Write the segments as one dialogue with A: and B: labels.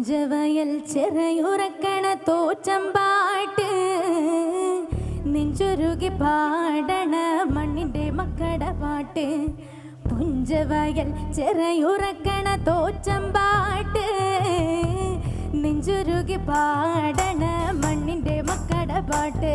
A: പുഞ്ചവയൽ ചെറയുറക്കണ പാട്ട്. നെഞ്ചുരുകി പാടണ മണ്ണിന്റെ മക്കട പാട്ട്. പുഞ്ചവയൽ ചെറയുറക്കണ പാട്ട്. നെഞ്ചുരുകി പാടണ മണ്ണിന്റെ മക്കട പാട്ട്.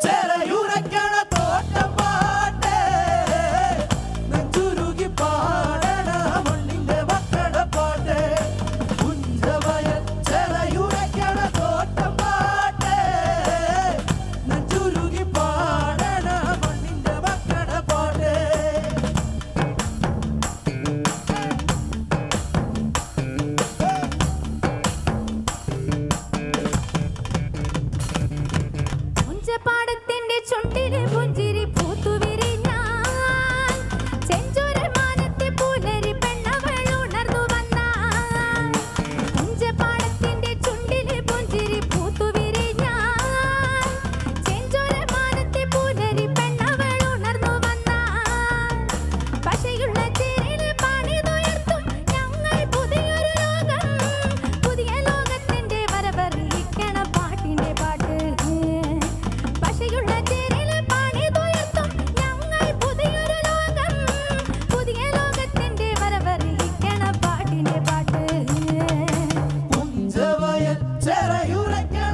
A: Tell you like it.